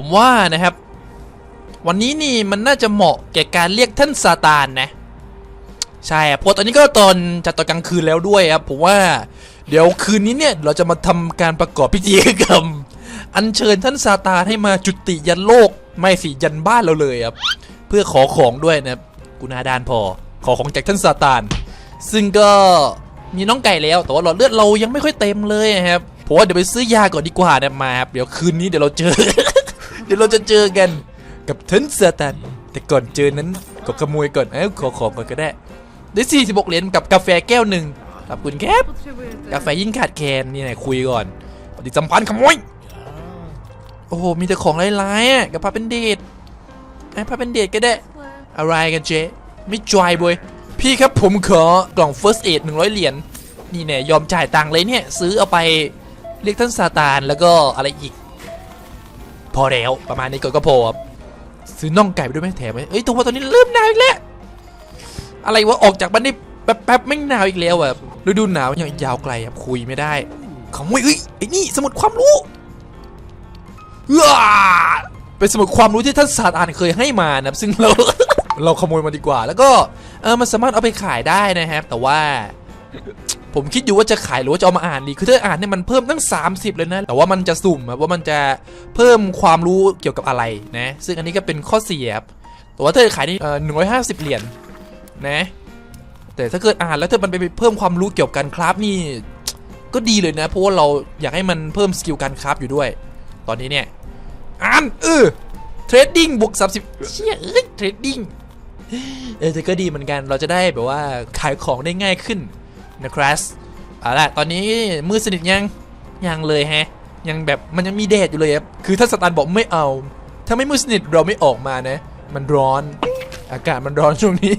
ผมว่านะครับ วันนี้นี่มันน่าจะเหมาะแก่การเรียกท่านซาตานนะ ใช่เพราะตอนนี้ก็ตอนจัดตอนกลางคืนแล้วด้วยครับผมว่าเดี๋ยวคืนนี้เนี่ยเราจะมาทำการประกอบพิธีกรรม อัญเชิญท่านซาตานให้มาจุติยันโลกไม่สิยันบ้านเราเลยครับเพื่อขอของด้วยนะครับกุณาดานพอขอของจากท่านซาตาน ซึ่งก็มีน้องไก่แล้ว แต่ว่าหลอดเลือดเรายังไม่ค่อยเต็มเลยครับผมว่าเดี๋ยวไปซื้อยาก่อนดีกว่านะมาครับเดี๋ยวคืนนี้เดี๋ยวเราเจอ เดี๋ยวเราจะเจอกันกับท่านซาตานแต่ก่อนเจอนั้นก็ขโมยก่อนเอ้าขอของก่อนก็ได้ ได้ 46 เหรียญกับกาแฟแก้วหนึ่งขอบคุณครับ กาแฟยิ่งขาดแคลนนี่ไหนคุยก่อนปฏิสัมพันธ์ขโมย โอ้โห มีแต่ของร้ายๆอะกับพาเป็นเดทไอ้พาเป็นเดทก็ได้ อะไรกันเจ๊ ไม่จอยบวยพี่ครับผมขอกล่อง first aid 100 เหรียญ นี่เนี่ยยอมจ่ายตังค์เลยเนี่ย ซื้อเอาไปเรียกท่านซาตานแล้วก็อะไรอีก พอแล้วประมาณนี้ก่อนก็พอครับซื้อน่องไก่ไปด้วยไหมแถมไหมเอ้ยตัวตอนนี้เริ่มหนาวอีกแล้วอะไรวะออกจากบ้านได้แป๊บๆไม่หนาวอีกแล้วอะฤดูหนาวยังยาวไกลครับคุยไม่ได้ขโมยเอ้ยไอ้นี่สมุดความรู้เป็นสมุดความรู้ที่ท่านศาสตราจารย์เคยให้มานะครับซึ่งเราเราขโมยมาดีกว่า แล้วก็เออมันสามารถเอาไปขายได้นะครับแต่ว่า ผมคิดอยู่ว่าจะขายหรือว่าจะเอามาอ่านดี คือถ้าอ่านเนี่ยมันเพิ่มตั้ง 30 เลยนะ แต่ว่ามันจะสุ่มอะว่ามันจะเพิ่มความรู้เกี่ยวกับอะไรนะ ซึ่งอันนี้ก็เป็นข้อเสียบแต่ว่าถ้าขายนี่หนึ่งร้อยห้าสิบเหรียญนะ แต่ถ้าเกิดอ่านแล้วถ้ามันไปเพิ่มความรู้เกี่ยวกับการคราฟนี่ก็ดีเลยนะ เพราะว่าเราอยากให้มันเพิ่มสกิลการคราฟอยู่ด้วย ตอนนี้เนี่ยอ่านเออเทรดดิ้งบวก30เชี่ยเอ้ยเทรดดิ้งเออแต่ก็ดีเหมือนกันเราจะได้แบบว่าขายของได้ง่ายขึ้น นะครับเอาละตอนนี้มืดสนิทยังยังเลยแฮะ ยังแบบมันยังมีแดดอยู่เลยครับคือถ้าสตาร์บอกไม่เอา ถ้าไม่มืดสนิทเราไม่ออกมานะ มันร้อน อากาศมันร้อนช่วงนี้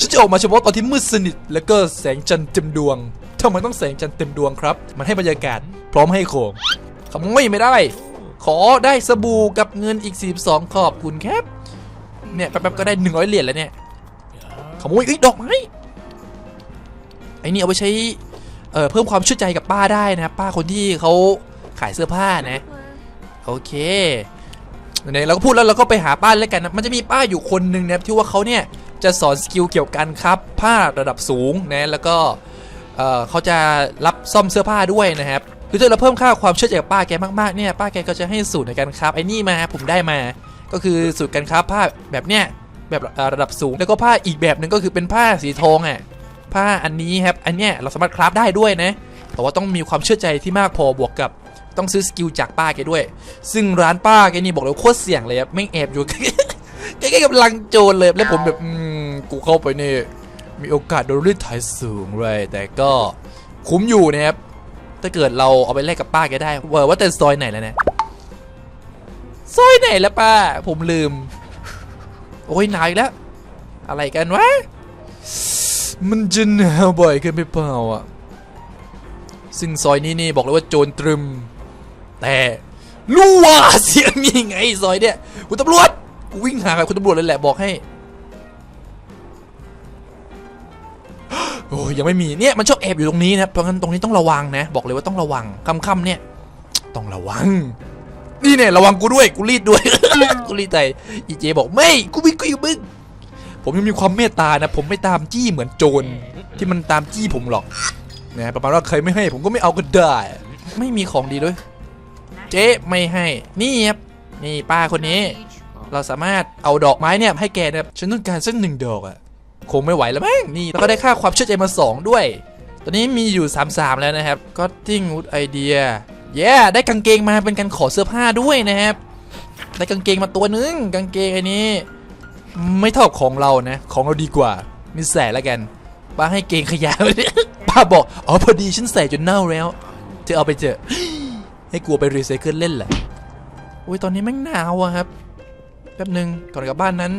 ฉันจะออกมาเฉพาะตอนที่มืดสนิทแล้วก็แสงจันทร์เต็มดวงทำไมต้องแสงจันทร์เต็มดวงครับ มันให้บรรยากาศพร้อมให้ขงขโมยไม่ได้ ขอได้สบู่กับเงินอีก 42 ขอบคุณครับ เนี่ยแป๊บๆก็ได้ 100 เหรียญแล้วเนี่ย ขโมยอ้ยดอกไม้ ไอ้นี่เอาไปใช้เเพิ่มความเชื่อใจกับป้าได้นะครับป้าคนที่เขาขายเสื้อผ้านะโอเคไหนเราก็พูดแล้วเราก็ไปหาป้าแล้วกันนะมันจะมีป้าอยู่คนหนึ่งนะครับที่ว่าเขาเนี่ยจะสอนสกิลเกี่ยวกับการครับผ้าระดับสูงนะแล้วก็เออเขาจะรับซ่อมเสื้อผ้าด้วยนะครับคือถ้าเราเพิ่มค่าความเชื่อใจกับป้าแกมากๆเนี่ยป้าแกก็จะให้สูตรในการครับไอ้นี่มาผมได้มา ก็คือสูตรการครับผ้าแบบเนี้ยแบบระดับสูงแล้วก็ผ้าอีกแบบหนึ่งก็คือเป็นผ้าสีทองอะ ผ้าอันนี้ครับ อันเนี้ยเราสามารถคราฟได้ด้วยนะ แต่ว่าต้องมีความเชื่อใจที่มากพอบวกกับต้องซื้อสกิลจากป้าแกด้วย ซึ่งร้านป้าแกนี่บอกเลยว่าโคตรเสี่ยงเลยครับไม่แอบอยู่ใกล้ๆกับลังโจรเลย แล้วผมแบบอืมกูเข้าไปนี่ มีโอกาสโดนรีดไถสูงเลย แต่ก็คุ้มอยู่นะครับ ถ้าเกิดเราเอาไปแลกกับป้าแกได้เวอร์ว่าแต่ซอยไหนแล้วเนี่ยซอยไหนแล้วป้า ผมลืม โอ้ยหนาวอีกแล้ว อะไรกันวะ มันจะหนาวบ่อยเกินไปเปล่าอะ ซึ่งซอยนี้นี่บอกเลยว่าโจรตรึม แต่รู้ว่าเสียงมีไงซอยเนี่ยคุณตำรวจกูวิ่งหากับคุณตำรวจเลยแหละบอกให้โอ้ยยังไม่มีเนี่ยมันชอบแอบอยู่ตรงนี้นะเพราะงั้นตรงนี้ต้องระวังนะ บอกเลยว่าต้องระวังค่ำๆเนี่ย ต้องระวัง นี่เนี่ยระวังกูด้วยกูรีดด้วยกูรีดใจอีเจบอกไม่กูวิ่งกูอยู่มึง ผมยังมีความเมตตานะ ผมไม่ตามจี้เหมือนโจรที่มันตามจี้ผมหรอกนะประมาณว่าใครไม่ให้ผมก็ไม่เอาก็ได้ ไม่มีของดีด้วย เจ๊ไม่ให้นี่ครับนี่ป้าคนนี้ เราสามารถเอาดอกไม้เนี่ยให้แกนะครับฉันต้องการสักหนึ่งดอกอะคงไม่ไหวแล้วมั้งนี่แล้วก็ได้ค่าความเชื่อใจมา 2 ด้วย ตอนนี้มีอยู่ 3-3 แล้วนะครับก็ติ้งวูดไอเดียเย้ได้กางเกงมาเป็นการขอเสื้อผ้าด้วยนะครับได้กางเกงมาตัวนึงกางเกงอันนี้ ไม่เท่าของเรานะ ของเราดีกว่ามีแสแล้วกันป้าให้เกงขยะป้าบอกอ๋อพอดีฉันใส่จนเน่าแล้วเธอเอาไปเจอะให้กลัวไปรีไซเคิลเล่นแหละอุ้ยตอนนี้แม่งหนาวอะครับแป๊บหนึ่งก่อนกลับบ้านนั้น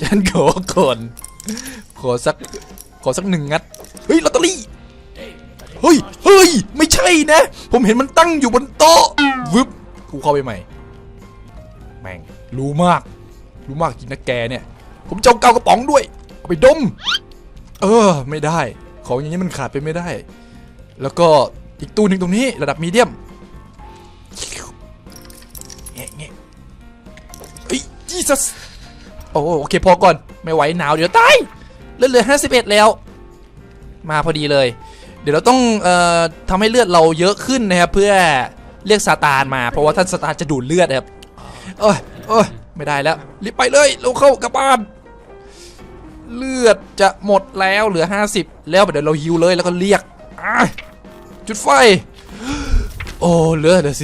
ฉันขอก่อนขอสักขอสักหนึ่งงัดเฮ้ยลอตเตอรี่เฮ้ยเฮ้ยไม่ใช่นะ ผมเห็นมันตั้งอยู่บนโต๊ะวึบกูเข้าไปใหม่ แม่งรู้มาก รู้มากจริงนะแกเนี่ย ผมจะเอาเกากระป๋องด้วย เอาไปดม เออ ไม่ได้ ของอย่างนี้มันขาดไปไม่ได้ แล้วก็อีกตู้หนึ่งตรงนี้ระดับมีเดียมแงะแงะเฮ้ยจีซัสโอ้โอเคพอก่อน ไม่ไหวหนาวเดี๋ยวตายเลือดเหลือ51แล้ว มาพอดีเลย เดี๋ยวเราต้องเอ่อทำให้เลือดเราเยอะขึ้นนะครับเพื่อเรียกซาตานมา เพราะว่าท่านซาตานจะดูดเลือดครับโอ้ยโอ้ย ไม่ได้แล้ว รีบไปเลยเราเข้ากลับบ้าน เลือดจะหมดแล้วเหลือ 50 แล้วเดี๋ยวเราฮิวเลยแล้วก็เรียกจุดไฟ โอ้เหลือเหลือ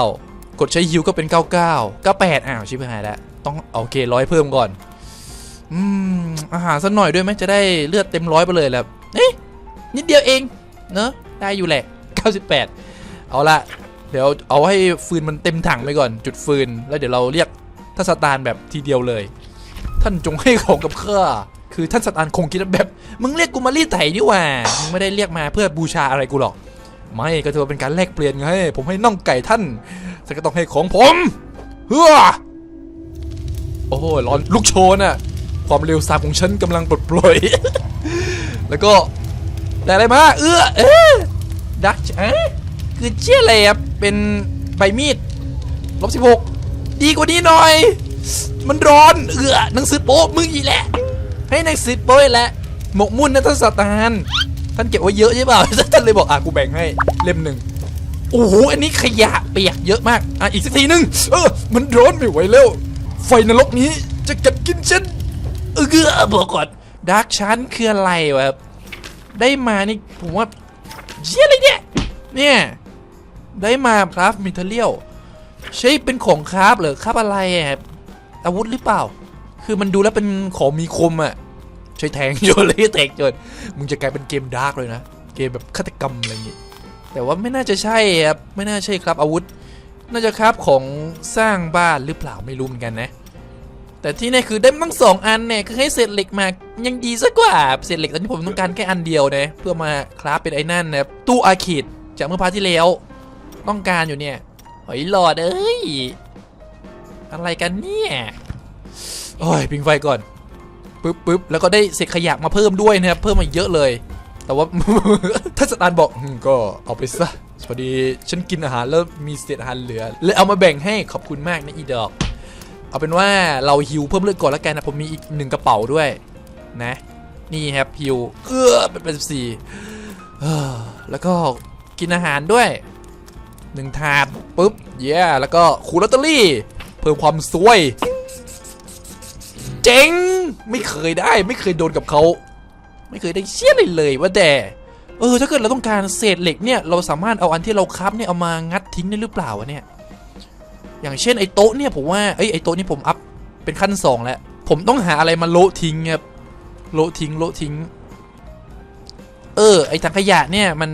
49 กดใช้ฮิวก็เป็น 99 98 อ้าว ชิบหายแล้ว ต้องโอเคร้อยเพิ่มก่อนอืมอาหารสักหน่อยด้วยไหมจะได้เลือดเต็มร้อยไปเลยแหละเอ๊ะนิดเดียวเองเนอะได้อยู่แหละ 98 เอาละเดี๋ยวเอาให้ฟืนมันเต็มถังไปก่อน จุดฟืนแล้วเดี๋ยวเราเรียก ท่านสตานแบบทีเดียวเลย ท่านจงให้ของกับข้าคือท่านสตานคงคิดแบบ มึงเรียกกูมารีดไถดีกว่ามึงไม่ได้เรียกมาเพื่อบูชาอะไรกูหรอก ไม่ก็ถือว่าเป็นการแลกเปลี่ยนไงผมให้น่องไก่ท่านท่านก็ต้องให้ของผมเฮ้อโอ้โหร้อนลูกโชนอะความเร็วสามของฉันกำลังปลดปล่อย แล้วก็ได้อะไรมา เอื้อเอ๊ะดักเอ๊ะคือเชี่ยอะไรครับเป็นใบมีดลบสิบหก ดีกว่านี้หน่อย มันร้อนเอือหนังสือโป๊มึงอีกแหละให้หนังสือโป๊อีกแหละหมกมุ่นนะท่านสตานท่านเก็บไว้เยอะใช่เปล่าท่านเลยบอกอะกูแบ่งให้เล่มหนึ่งโอ้โหอันนี้ขยะเปียกเยอะมากอะอีกสักทีหนึงเออ มันร้อนไม่ไหวแล้วไฟนรกนี้จะกัดกินฉันเออเออบอกก่อนดาร์กชันคืออะไรวะครับได้มานี่ผมว่าเชี่ยอะไรเนี่ยเนี่ยได้มาคราฟมิเทเรียล ใช่เป็นของคราฟเหรอคราฟอะไรอะครับอาวุธหรือเปล่า คือมันดูแล้วเป็นของมีคมอะใช้แทงโยนเลยแทงโยนมึงจะกลายเป็นเกมดาร์กเลยนะ เกมแบบฆาตกรรมอะไรอย่างงี้ แต่ว่าไม่น่าจะใช่ครับ ไม่น่าใช่ครับอาวุธ น่าจะครับของสร้างบ้านหรือเปล่าไม่รู้เหมือนกันนะ แต่ที่นี่คือได้มาตั้งสองอันเนี่ยคือให้เศษเหล็กมายังดีสักกว่า เศษเหล็กตอนนี้ผมต้องการแค่อันเดียวนะเพื่อมาคราฟเป็นไอ้นั่นนะตู้อาคิดจากเมื่อพาร์ทที่แล้ว ต้องการอยู่เนี่ย หอยหลอดเอ้ย อะไรกันเนี่ยโอ้ยปิงไฟก่อนปึ๊บปึ๊บแล้วก็ได้เศษขยะมาเพิ่มด้วยนะครับเพิ่มมาเยอะเลย แต่ว่าท่านสตานบอกก็เอาไปซะพอดีฉันกินอาหารแล้วมีเศษอาหารเหลือเลยเอามาแบ่งให้ขอบคุณมากนะอีดอกเอาเป็นว่าเราฮิวเพิ่มเลือดก่อนแล้วกันนะผมมีอีกหนึ่งกระเป๋าด้วยนะ นี่ครับฮิวเอื้อเป็นเป็นสี่แล้วก็กินอาหารด้วยหนึ่งถาด ปุ๊บเย้แล้วก็ขูลอตเตอรี่ เพิ่มความสวย เจ๋ง ไม่เคยได้ไม่เคยโดนกับเขา ไม่เคยได้เชี่ยเลยเลยว่าแต่เออถ้าเกิดเราต้องการเศษเหล็กเนี่ยเราสามารถเอาอันที่เราคับเนี่ยเอามางัดทิ้งได้หรือเปล่าวะเนี่ย อย่างเช่นไอ้โต๊ะเนี่ยผมว่าเอ้ยไอ้โต๊ะนี่ผมอัพเป็นขั้นสองแล้วผมต้องหาอะไรมาโละทิ้งครับโละทิ้งโละทิ้ง เออไอ้ถังขยะเนี่ยมัน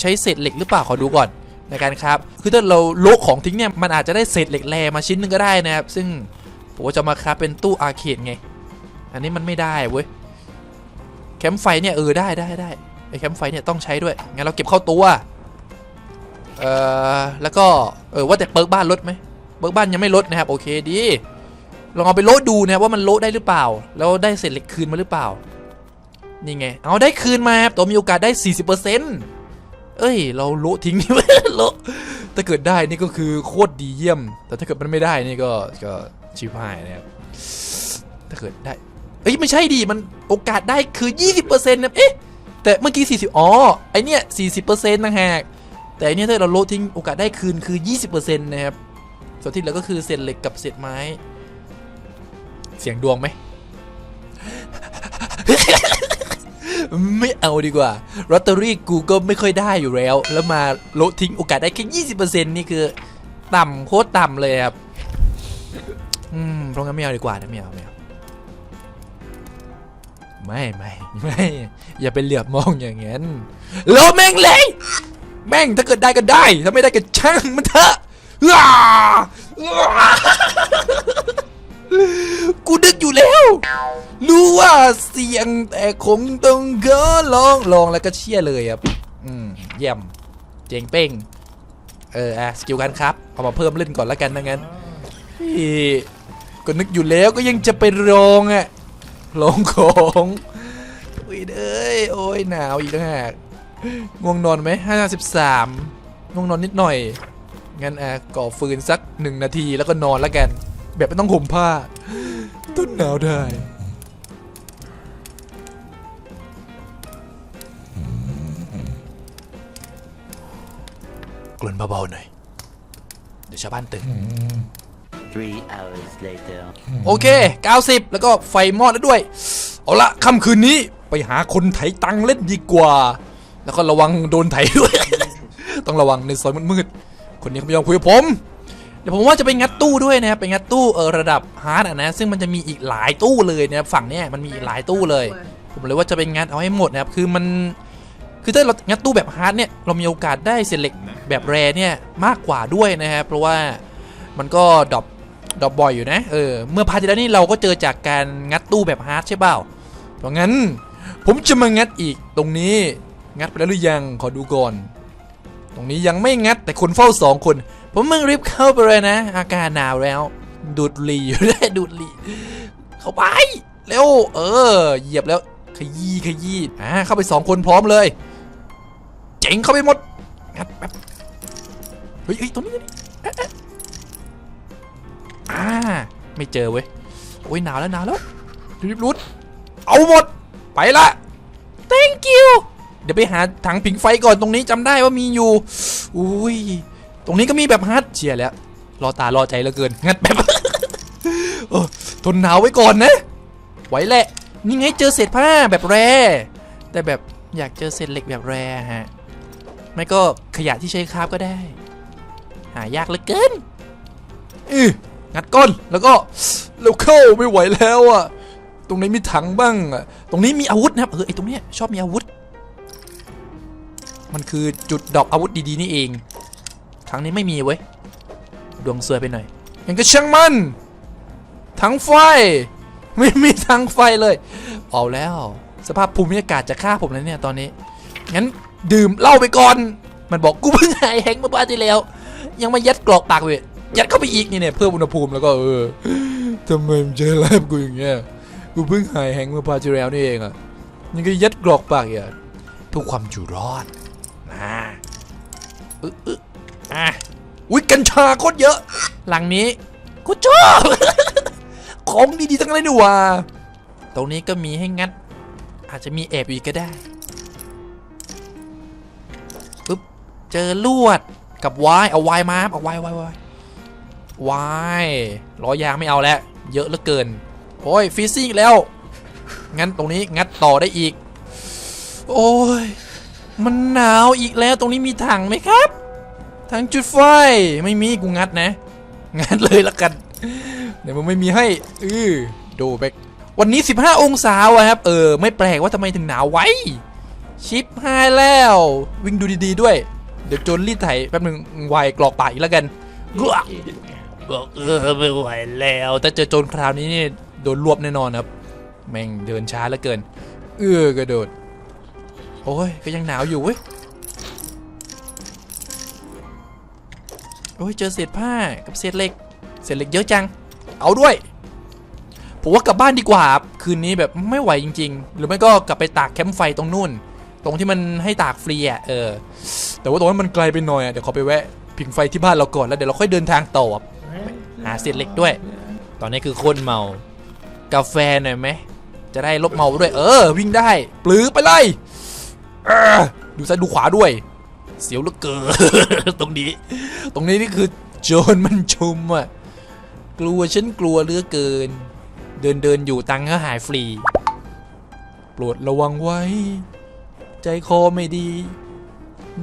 ใช้เศษเหล็กหรือเปล่าขอดูก่อน นการครับคือถ้าเราโละของทิ้งเนี่ยมันอาจจะได้เศษเหล็กแรมาชิ้นหนึงก็ได้นะครับ ซึ่งผมจะมาครับเป็นตู้อาร์เคดไง อันนี้มันไม่ได้เว้ยแคมป์ไฟเนี่ยเออได้ได้ได้ไอแคมป์ไฟเนี่ยต้องใช้ด้วยงั้นเราเก็บเข้าตัวเอ่อแล้วก็เออว่าแต่เปิร์กบ้านลดไหมเปิร์กบ้านยังไม่ลดนะครับโอเคดีลองเอาไปโลดดูนะครับว่ามันโลดได้หรือเปล่า แล้วได้เศษเหล็กคืนมาหรือเปล่า นี่ไง เอาได้คืนมาครับตัวมีโอกาสได้ 40%เเอ้ย เราโละทิ้งนี่โละถ้าเกิดได้นี่ก็คือโคตรดีเยี่ยม แต่ถ้าเกิดมันไม่ได้นี่ก็ก็ชิบหายนะครับถ้าเกิดได้เอ้ยไม่ใช่ดิมันโอกาสได้คือ 20%นะเอ๊ะแต่เมื่อกี้ 40 อ๋อ ไอเนี้ย40%นะฮะแต่อันเนี้ยถ้าเราโลทิ้งโอกาสได้คืนคือ 20%นะครับ ส่วนที่เหลือก็คือเศษเหล็กกับเศษไม้ เสียงดวงไหม ไม่เอาดีกว่าลอตเตอรี่กูก็ไม่ค่อยได้อยู่แล้ว แล้วมาโละทิ้งโอกาสได้แค่20%นี่คือ ต่ำโคตรต่ำเลยครับ อืมเพราะงั้นไม่เอาดีกว่านะไม่เอาไม่เอาไม่ไม่ไม่อย่าไปเหลือบมองอย่างนั้นโลแม่งเลยแม่งถ้าเกิดได้ก็ได้ ถ้าไม่ได้ก็ช่างมันเถอะอ้าอ้ากูดึกอยู่แล้ว ว่าเสียงแต่คงต้องก็ลองลองแล้วก็เชี่ยเลยครับอืมเยี่ยมเจ๋งเป้งเอออะสกิลกันครับเอามาเพิ่มเล่นก่อนแล้วกันนะงั้นพี่ก็นึกอยู่แล้วก็ยังจะไปลองอะลองของอุ้ยเอ้ยโอ้ยหนาวอีกต่างหากง่วงนอนไหมห้าสิบสามง่วงนอนนิดหน่อยงั้นอะก่อฟืนสักหนึ่งนาทีแล้วก็นอนแล้วกัน แบบไม่ต้องห่มผ้าต้นหนาวได้ กลืนเบาๆหน่อย เดี๋ยวชาวบ้านตื่น Three hours later. โอเค 90 แล้วก็ไฟมอดแล้วด้วย เอาละค่ำคืนนี้ไปหาคนไถตังค์เล่นดีกว่า แล้วก็ระวังโดนไถด้วย ต้องระวังในซอยมืดๆ คนนี้เขาไม่ยอมคุยกับผม เดี๋ยวผมว่าจะไปงัดตู้ด้วยนะครับไปงัดตู้เออระดับฮาร์ดอะนะ ซึ่งมันจะมีอีกหลายตู้เลยนะครับฝั่งเนี้ยมันมีอีกหลายตู้เลย ผมเลยว่าจะไปงัดเอาให้หมดนะครับ คือมัน คือถ้าเรางัดตู้แบบฮาร์ดเนี่ยเรามีโอกาสได้เศษเหล็กแบบแรเนี่ยมากกว่าด้วยนะครับเพราะว่ามันก็ดรอปดรอปบ่อยอยู่นะเออเมื่อพาร์ทที่แล้วนี่เราก็เจอจากการงัดตู้แบบฮาร์ดใช่เปล่าเพราะงั้นผมจะมางัดอีกตรงนี้งัดไปแล้วหรือยังขอดูก่อน ตรงนี้ยังไม่งัดแต่คนเฝ้าสองคน ผมมึงรีบเข้าไปเลยนะ อากาศหนาวแล้ว ดูดลีอยู่ได้ดูดลีเข้าไปเร็วเออ เหยียบแล้วขยี้ขยี้อ่าเข้าไปสองคนพร้อมเลย จ๋งเข้าไปหมดงัดแบบเฮ้ยตรงนี้นอ่าไม่เจอเว้ยโอ้ยหนาวแล้วหนาวแล้วรีบรุดเอาหมดไปละ thank you เดี๋ยวไปหาถังผิงไฟก่อนตรงนี้จำได้ว่ามีอยู่อุ้ยตรงนี้ก็มีแบบฮัทเชียแล้วรอตารอใจเหลือเกินงัดแบบเออทนหนาวไว้ก่อนนะไหวแหละนี่ไงเจอเศษผ้าแบบแร่แต่แบบอยากเจอเศษเหล็กแบบแร่ฮะ ไม่ก็ขยะที่ใช้คราบก็ได้ หายากเหลือเกินอืองัดก้นแล้วก็เราเข้าไม่ไหวแล้วอะตรงนี้มีถังบ้างอะตรงนี้มีอาวุธนะครับเออไอตรงเนี้ยชอบมีอาวุธ มันคือจุดดอกอาวุธดีๆนี่เองครั้งนี้ไม่มีเว้ยดวงซวยไปหน่อยยังก็ช่างมันทั้งไฟ ไม่มีทั้งไฟเลย เอาแล้ว สภาพภูมิอากาศจะฆ่าผมแล้วเนี่ยตอนนี้งั้น ดื่มเหล้าไปก่อน มันบอกกูเพิ่งหายแฮงเมื่อบ้านที่แล้ว ยังมายัดกรอกปากเว้ยยัดเข้าไปอีกนี่เนี่ยเพิ่มอุณหภูมิแล้วก็เออทำไมมันเจอแลบกูอย่างเงี้ยกูเพิ่งหายแฮงเมื่อพาที่แล้วนี่เองอะยังก็ยัดกรอกปากอีกอะเพื่อความอยู่รอดนะอึ๊ะอึ๊ะอะอุ้ยกัญชาโคตรเยอะ หลังนี้กูชอบของดีๆทั้งนั้นเลยนี่หว่า ตรงนี้ก็มีให้งัด อาจจะมีแอบอีกก็ได้ เจอลวดกับวายเอาวายมาเอาวายวายวายวายล้อยางไม่เอาแล้ว เยอะเหลือเกิน โอ้ยฟีซิ่งแล้ว งั้นตรงนี้งัดต่อได้อีก โอ้ย มันหนาวอีกแล้วตรงนี้มีถังไหมครับถังจุดไฟไม่มีกูงัดนะ งัดเลยละกันเดี๋ยวมันไม่มีให้อือดูไปวันนี้ 15 องศาวะครับ เออ ไม่แปลกว่าทำไมถึงหนาวไว้ ชิปหายแล้ว วิ่งดูดี ๆ ด้วย เดี๋ยวโจนรีดไถแป๊บนึงไวกรอกปากอีกแล้วกันกลัวบอกเออไม่ไหวแล้วแต่เจอโจรคราวนี้นี่โดนรวบแน่นอนครับ แม่งเดินช้าเหลือเกิน เออกระโดด โอ้ยก็ยังหนาวอยู่เว้ยโอ้ยเจอเศษผ้ากับเศษเหล็กเศษเหล็กเยอะจัง เอาด้วยผมว่ากลับบ้านดีกว่าครับคืนนี้แบบไม่ไหวจริง ๆ หรือไม่ก็กลับไปตากแคมป์ไฟตรงนู่น ตรงที่มันให้ตากฟรีอะเออ แต่ว่าตรงนั้นมันไกลไปหน่อยอะเดี๋ยวขอไปแวะผิงไฟที่บ้านเราก่อนแล้วเดี๋ยวเราค่อยเดินทางต่อหาเศษเหล็กด้วย ตอนนี้คือคนเมา กาแฟหน่อยไหมจะได้ลบเมาด้วย เออ วิ่งได้ปลื้อไปเลยเออดูซ้ายดูขวาด้วย เสียวเหลือเกินตรงนี้ ตรงนี้นี่คือโจรมันชุมอะกลัวฉันกลัวเหลือเกิน เดินเดินอยู่ตังค์ก็หายฟรี โปรดระวังไว้ ใจคอไม่ดี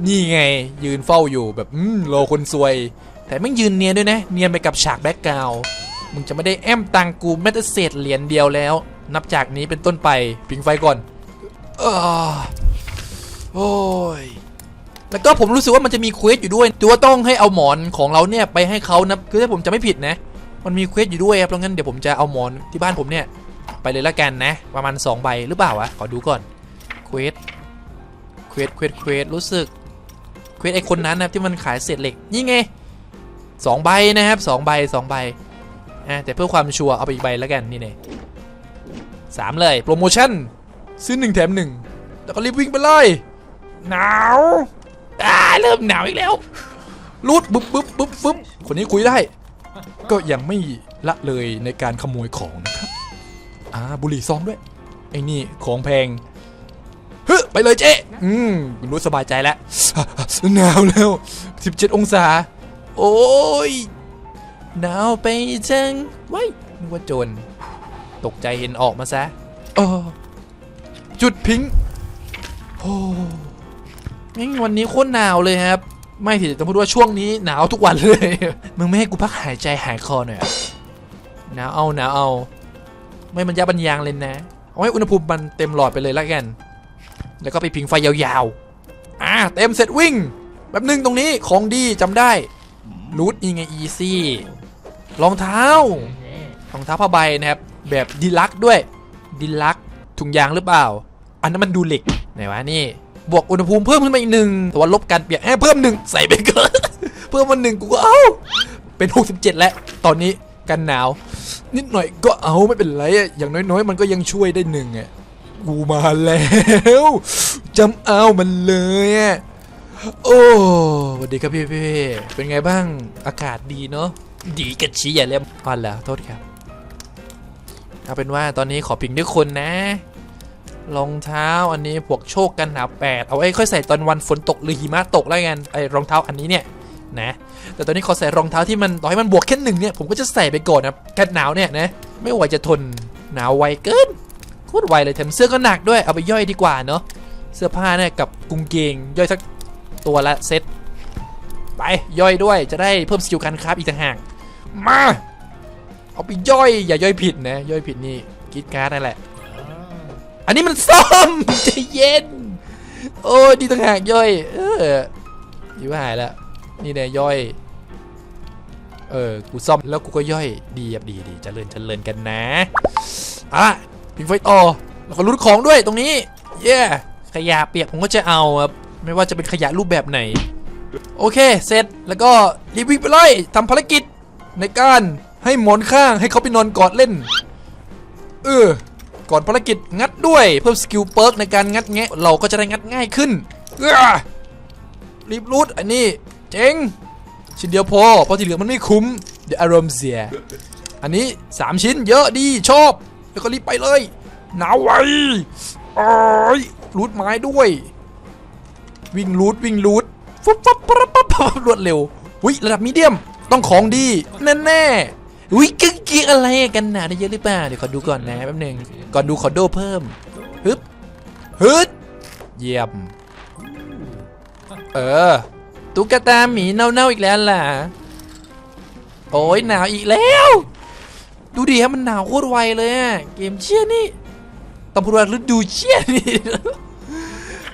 นี่ไงยืนเฝ้าอยู่แบบอืมรอคนซวย แต่ไม่งยืนเนียนด้วยนะ เนียนไปกับฉากแบ็กกราวด์มึงจะไม่ได้แอมตังกูแม้แต่เศษเหรียญเดียวแล้ว นับจากนี้เป็นต้นไปพิงไฟก่อนเออโอ้ยแล้วก็ผมรู้สึกว่ามันจะมีเควสอยู่ด้วยที่ว่าต้องให้เอาหมอนของเราเนี่ยไปให้เขานะคือถ้าผมจะไม่ผิดนะ มันมีเควสอยู่ด้วยครับเพราะงั้นเดี๋ยวผมจะเอาหมอนที่บ้านผมเนี่ย ไปเลยละกันนะ ประมาณ2ใบหรือเปล่าวะขอดูก่อนเควสเควสเควสเควสรู้สึก เควสไอคนนั้นนะครับที่มันขายเศษเหล็กนี่ไงสองใบนะครับสองใบสองใบอะแต่เพื่อความชัวร์เอาไปอีกใบแล้วกันนี่เนี่ยสามเลยโปรโมชั่นซื้อหนึ่งแถมหนึ่งแล้วก็รีบวิ่งไปเลยหนาวอ่าเริ่มหนาวอีกแล้วรูดบึ๊บบึ๊บบึ๊บบึ๊บคนนี้คุยได้ ก็ยังไม่ละเลยในการขโมยของนะครับอ่าบุหรี่ซองด้วยไอ้นี่ของแพงเฮ้ย ไปเลยเจ๊อืมรู้สบายใจแล้วหนาวแล้ว17 องศา โอ้ยหนาวไปจังไว้ยนึกว่าโจรตกใจเห็นออกมาซะออจุดพิงค์โอ้งั้นวันนี้โคตรหนาวเลยครับ ไม่สิต้องพูดว่าช่วงนี้หนาวทุกวันเลย มึงไม่ให้กูพักหายใจหายคอหน่อยหนาวเอาหนาวเอา ไม่มันยาบันยางเลยนะ เอาให้อุณหภูมิมันเต็มหลอดไปเลยละกัน แล้วก็ไปพิงไฟยาวๆ อ่าเต็มเสร็จวิ่ง แบบนึงตรงนี้ของดีจำได้รูทนี่ไงอีซี่รองเท้ารองเท้าผ้าใบนะครับ แบบดีลักด้วยดีลักถุงยางหรือเปล่า อันนั้นมันดูเหล็กไหนวะนี่ บวกอุณหภูมิเพิ่มขึ้นมาอีกหนึ่งแต่ว่าลบการเปียกแอบเพิ่มหนึ่งใส่ไปเกินเพิ่มมาหนึ่งกูก็เอาเป็น 67 แล้ว ตอนนี้กันหนาว นิดหน่อยก็เอาไม่เป็นไรอะอย่างน้อยๆ มันก็ยังช่วยได้หนึ่งอะ กูมาแล้วจำเอามันเลยอะโอ้สวัสดีครับพี่พี่ๆเป็นไงบ้างอากาศดีเนาะดีกระชี้อย่าเล่มอ่อนแล้วโทษครับเอาเป็นว่าตอนนี้ขอพิงด้วยคนนะรองเท้าอันนี้พวกโชคกันหนาวแปดเอาไว้ค่อยใส่ตอนวันฝนตกหรือหิมะตกแล้วกันไอ้รองเท้าอันนี้เนี่ยนะแต่ตอนนี้ขอใส่รองเท้าที่มันต่อให้มันบวกแค่หนึ่งเนี่ยผมก็จะใส่ไปก่อนนะกันหนาวเนี่ยนะไม่ไหวจะทนหนาวไวเกิน โคตรไวเลยแถมเสื้อก็หนักด้วยเอาไปย่อยดีกว่าเนาะเสื้อผ้าเนี่ยกับกุงเกงย่อยสักตัวละเซ็ตไปย่อยด้วยจะได้เพิ่มสกิลการคราฟอีกต่างหากมาเอาไปย่อยอย่าย่อยผิดนะย่อยผิดนี่คิดการ์ดนั่นแหละ อันนี้มันซ่อมใจเย็น โอ้ดีต่างหากย่อย เออยู่หายแล้วนี่แน่ย่อยเออกูซ่อมแล้วกูก็ย่อยดีครับดีดีเจริญเจริญกันนะอะ พิงไฟต่อแล้วก็รุดของด้วยตรงนี้เย้ขยะเปียกผมก็จะเอาครับไม่ว่าจะเป็นขยะรูปแบบไหน โอเค เสร็จแล้วก็รีบวิ่งไปเลยทำภารกิจในการให้หมอนข้างให้เขาไปนอนกอดเล่น เออก่อนภารกิจงัดด้วยเพิ่มสกิลเปิร์กในการงัดแงะเราก็จะได้งัดง่ายขึ้นเออรีบรูดอันนี้เจ๋งชิ้นเดียวพอเพราะที่เหลือมันไม่คุ้มเดี๋ยวอารมณ์เสีย อันนี้ 3 ชิ้นเยอะดีชอบ แล้วก็รีบไปเลย หนาวไวโอ้ยรูดไม้ด้วย วิ่งรูดวิ่งรูดฟุบฟับปั๊บปั๊บปั๊บรวดเร็ววิระดับมีเดียมต้องของดีแน่แน่วิกึกกิอะไรกันหนาได้เยอะหรือเปล่าเดี๋ยวขอดูก่อนนะแป๊บหนึงก่อนดูขอโดเพิ่มฮึบฮึดเยี่ยมเออตุ๊กตาหมีเน่าๆอีกแล้วล่ะ โอ้ยหนาวอีกแล้ว ดูดิครับมันหนาวโคตรไวเลยอะเกมเชี่ยนี่ต้องพูดว่าฤดูเชี่ยนี่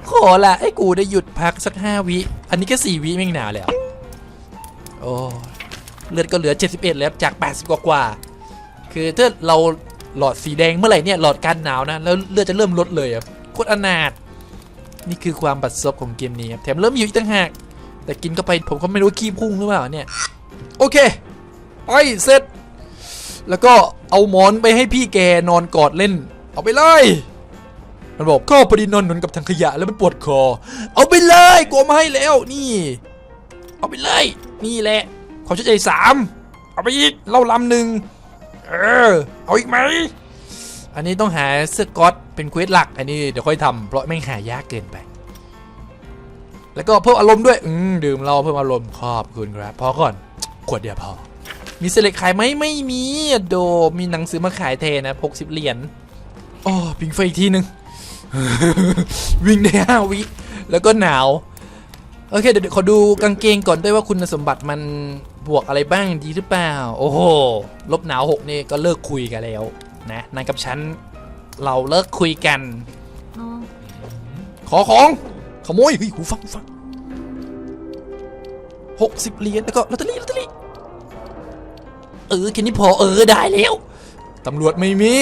ขอละให้กูได้หยุดพักสักห้าวิ อันนี้แค่สี่วิแม่งหนาวแล้ว โอ้เลือดก็เหลือ 71 แล้วจาก 80 กว่ากว่า คือถ้าเราหลอดสีแดงเมื่อไหร่เนี่ยหลอดกันหนาวนะ แล้วเลือดจะเริ่มลดเลยครับโคตรอนาถนี่คือความบัดซบของเกมนี้ครับแถมเริ่มหิวอีกต่างหาก แต่กินเข้าไปผมก็ไม่รู้ขี้พุ่งหรือเปล่าเนี่ย โอเค ไปเสร็จ แล้วก็เอาหมอนไปให้พี่แกนอนกอดเล่น เอาไปเลย มันบอกก็พอดีนอนหนุนกับทางขยะแล้วมันปวดคอ เอาไปเลยกลัวมาให้แล้วนี่ เอาไปเลย นี่แหละ ความช่วยใจสามเอาไปอีกเล่าลำหนึ่งเออ เอาอีกไหม อันนี้ต้องหาเสื้อก๊อตเป็นเควสหลัก อันนี้เดี๋ยวค่อยทำเพราะไม่หายากเกินไป แล้วก็เพิ่มอารมณ์ด้วย อืมดื่มเหล้าเพิ่มอารมณ์ขอบคุณครับพอก่อนขวดเดียวพอ มีเสล็กขายไหมไม่มีอะโดมีหนังสือมาขายเทนะ60เหรียญอ๋อปิงไฟอีกทีหนึ่งวิ่งได้ห้าวิแล้วก็หนาว โอเค เดี๋ยวขอดูกางเกงก่อนด้วยว่าคุณสมบัติมันบวกอะไรบ้างดีหรือเปล่า โอ้โห ลบหนาวหกนี่ก็เลิกคุยกันแล้วนะนายกับฉัน เราเลิกคุยกัน ขอของ ขโมยเฮ้ยหูฟังหูฟังหกสิบเหรียญแล้วก็ลอตเตอรี่ลอตเตอรี่ เออแค่นี้พอเออได้แล้วตำรวจไม่มี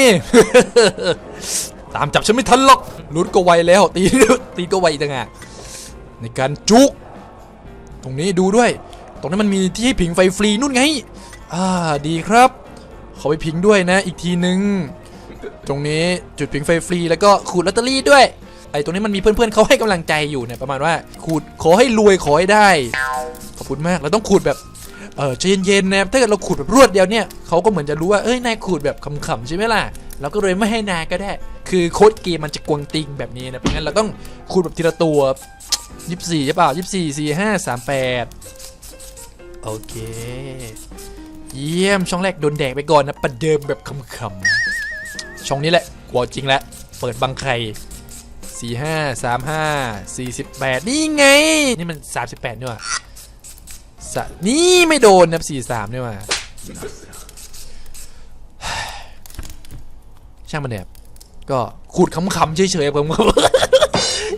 ตามจับฉันไม่ทันหรอกรุดก็ไวแล้ว ตีตีก็ไวอีกต่างในการจุก ตรงนี้ดูด้วย ตรงนั้มันมีที่ให้ผิงไฟฟรีนู่นไง อ่าดีครับขอไปพิงด้วยนะ อีกทีนึง ตรงนี้จุดพิงไฟฟรีแล้วก็ขูดลอตเตอรี่ด้วย ไอ้ตรงนี้มันมีเพื่อนๆเขาให้กำลังใจอยู่เนี่ยประมาณว่าขูดขอให้รวยขอให้ได้ ขอบฝุ่นมากเราต้องขูดแบบ เออใจเย็นๆนะครับถ้าเกิดเราขูดแบบรวดเดียวเนี่ยเขาก็เหมือนจะรู้ว่าเอ้ยนายขูดแบบขำๆใช่ไหมล่ะเราก็เลยไม่ให้นายก็ได้ คือโค้ดเกมมันจะกวงติงแบบนี้นะเพราะงั้นเราต้องขูดแบบทีละตัวยี่สิบสี่ใช่เปล่ายี่สิบสี่สี่ห้าสามแปดโอเค เยี่ยมช่องแรกโดนแดกไปก่อนนะประเดิมแบบขำๆช่องนี้แหละกลัวจริงแล้วเปิดบังใครสี่ห้าสามห้าสี่สิบแปดนี่ไง นี่มันสามสิบแปดนี่ว่า สะนี่ไม่โดนนะสี่สามนี่หว่าช่างมันเนี่ยก็ขูดขำๆเฉยๆผม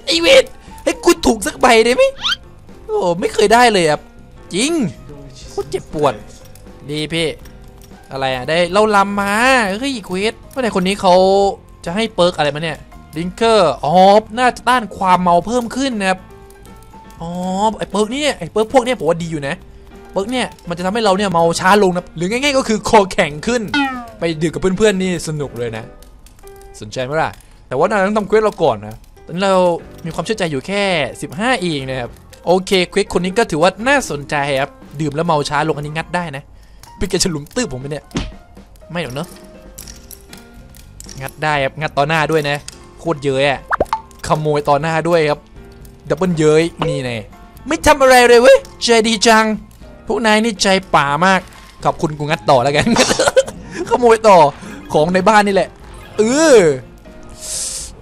ไอเวทให้กูถูกสักใบได้ไหมโอ้ไม่เคยได้เลยอะจริงโคตรเจ็บปวดดีพี่อะไรอะได้เล่าลำมาเฮ้ยควสว่าไหนคนนี้เขาจะให้เปิร์กอะไรมาเนี่ยลิงเกอร์อ๋อน่าจะต้านความเมาเพิ่มขึ้นนะครับ อ๋อไอเปิร์กนี่เนี่ยไอเปิร์กพวกเนี้ยผมว่าดีอยู่นะเปิร์กเนี่ยมันจะทำให้เราเนี่ยเมาช้าลงนะหรือง่ายๆก็คือคอแข็งขึ้น ไปดื่มกับเพื่อนๆนี่สนุกเลยนะ สนใจไหมล่ะแต่ว่านาต้องทำเควสเราก่อนนะตอนเรามีความเชื่อใจอยู่แค่ 15เองนะครับโอเคเควสคนนี้ก็ถือว่าน่าสนใจครับดื่มแล้วเมาช้าลงอันนี้งัดได้นะพี่แกจะหลุมตื้อผมไปเนี่ยไม่หรอกเนอะงัดได้ครับงัดต่อหน้าด้วยนะโคตรเย้ยอะขโมยต่อหน้าด้วยครับ ดับเบิลเย้ยนี่แน่ไม่ทำอะไรเลยเว้ยใจดีจัง พวกนายนี่ใจป่ามาก ขอบคุณกูงัดต่อแล้วกัน ขโมยต่อของในบ้านนี่แหละเออ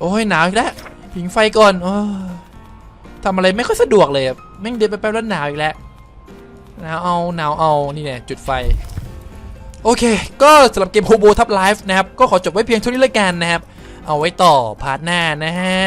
โอ้ยหนาวอีกแล้วผิงไฟก่อนอทำอะไรไม่ค่อยสะดวกเลยแม่งเดินไปแป๊บแล้วหนาวอีกแล้วหนาวเอาหนาวเอานี่เนี่ยจุดไฟ โอเค ก็สำหรับเกมโฮโบทับไลฟ์นะครับ ก็ขอจบไว้เพียงเท่านี้ละกันนะครับ เอาไว้ต่อพาร์ทหน้านะฮะ